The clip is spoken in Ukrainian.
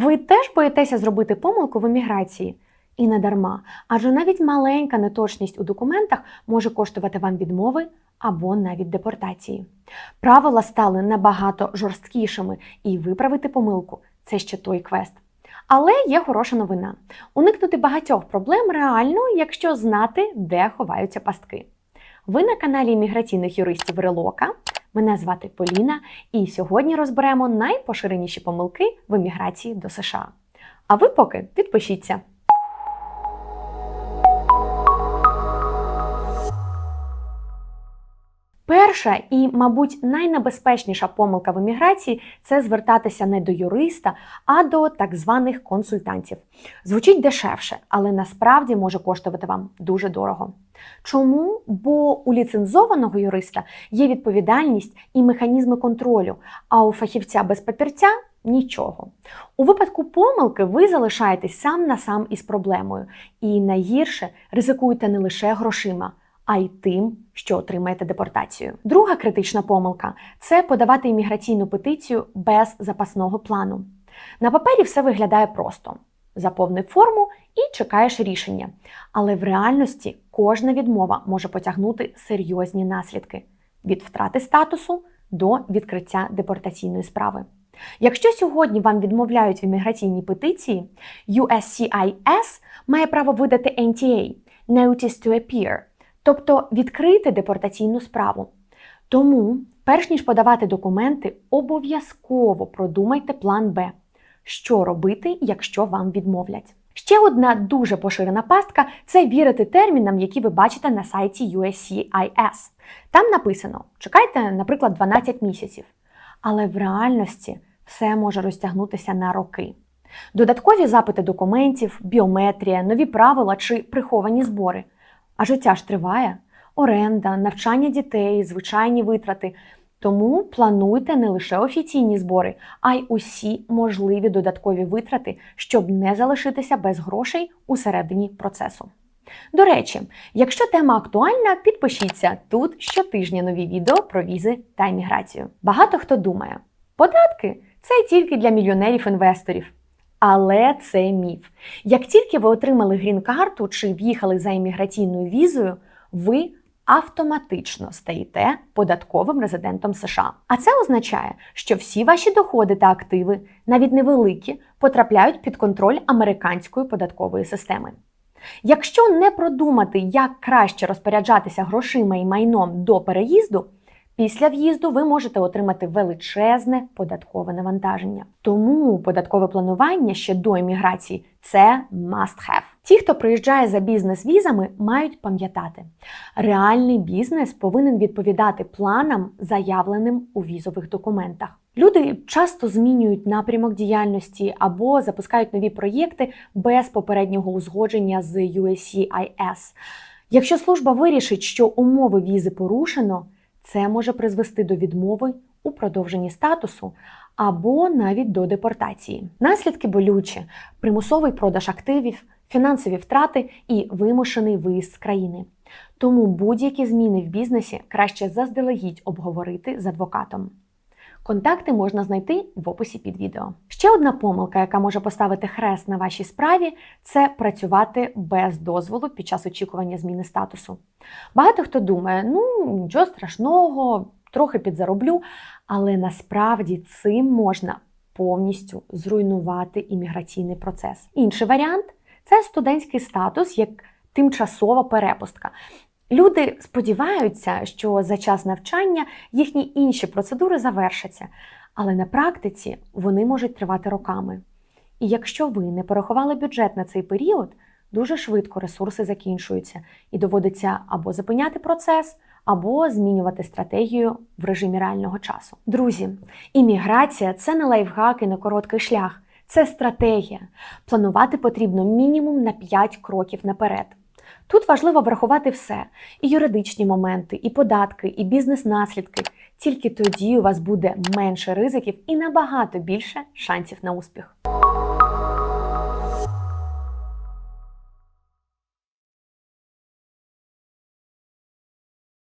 Ви теж боїтеся зробити помилку в еміграції? І не дарма, адже навіть маленька неточність у документах може коштувати вам відмови або навіть депортації. Правила стали набагато жорсткішими, і виправити помилку це ще той квест. Але є хороша новина: уникнути багатьох проблем реально, якщо знати, де ховаються пастки. Ви на каналі імміграційних юристів Релока. Мене звати Поліна, і сьогодні розберемо найпоширеніші помилки в еміграції до США. А ви поки підпишіться. Перша і, мабуть, найнебезпечніша помилка в еміграції це звертатися не до юриста, а до так званих консультантів. Звучить дешевше, але насправді може коштувати вам дуже дорого. Чому? Бо у ліцензованого юриста є відповідальність і механізми контролю, а у фахівця без папірця нічого. У випадку помилки ви залишаєтесь сам на сам із проблемою, і найгірше ризикуєте не лише грошима а й тим, що отримаєте депортацію. Друга критична помилка це подавати імміграційну петицію без запасного плану. На папері все виглядає просто: заповни форму і чекаєш рішення. Але в реальності кожна відмова може потягнути серйозні наслідки від втрати статусу до відкриття депортаційної справи. Якщо сьогодні вам відмовляють в імміграційній петиції, USCIS має право видати NTA – Notice to Appear, тобто відкрити депортаційну справу. Тому, перш ніж подавати документи, обов'язково продумайте план Б, що робити, якщо вам відмовлять. Ще одна дуже поширена пастка це вірити термінам, які ви бачите на сайті USCIS. Там написано: чекайте, наприклад, 12 місяців. Але в реальності все може розтягнутися на роки. Додаткові запити документів, біометрія, нові правила чи приховані збори. А життя ж триває: оренда, навчання дітей, звичайні витрати. Тому плануйте не лише офіційні збори, а й усі можливі додаткові витрати, щоб не залишитися без грошей у середині процесу. До речі, якщо тема актуальна, підпишіться тут щотижня нові відео про візи та імміграцію. Багато хто думає, податки це тільки для мільйонерів-інвесторів. Але це міф. Як тільки ви отримали грін-карту чи в'їхали за імміграційною візою, ви автоматично стаєте податковим резидентом США. А це означає, що всі ваші доходи та активи, навіть невеликі, потрапляють під контроль американської податкової системи. Якщо не продумати, як краще розпоряджатися грошима і майном до переїзду, Після в'їзду ви можете отримати величезне податкове навантаження. Тому податкове планування ще до еміграції це must have. Ті, хто приїжджає за бізнес-візами, мають пам'ятати, реальний бізнес повинен відповідати планам, заявленим у візових документах. Люди часто змінюють напрямок діяльності або запускають нові проєкти без попереднього узгодження з USCIS. Якщо служба вирішить, що умови візи порушено. Це може призвести до відмови у продовженні статусу або навіть до депортації. Наслідки болючі, примусовий продаж активів, фінансові втрати і вимушений виїзд з країни. Тому будь-які зміни в бізнесі краще заздалегідь обговорити з адвокатом. Контакти можна знайти в описі під відео. Ще одна помилка, яка може поставити хрест на вашій справі, це працювати без дозволу під час очікування зміни статусу. Багато хто думає, ну нічого страшного, трохи підзароблю, але насправді цим можна повністю зруйнувати імміграційний процес. Інший варіант це студентський статус як тимчасова перепустка. Люди сподіваються, що за час навчання їхні інші процедури завершаться, але на практиці вони можуть тривати роками. І якщо ви не порахували бюджет на цей період, дуже швидко ресурси закінчуються і доводиться або зупиняти процес, або змінювати стратегію в режимі реального часу. Друзі, імміграція це не лайфхак і не короткий шлях, це стратегія. Планувати потрібно мінімум на 5 кроків наперед. Тут важливо врахувати все: і юридичні моменти, і податки, і бізнес-наслідки. Тільки тоді у вас буде менше ризиків і набагато більше шансів на успіх.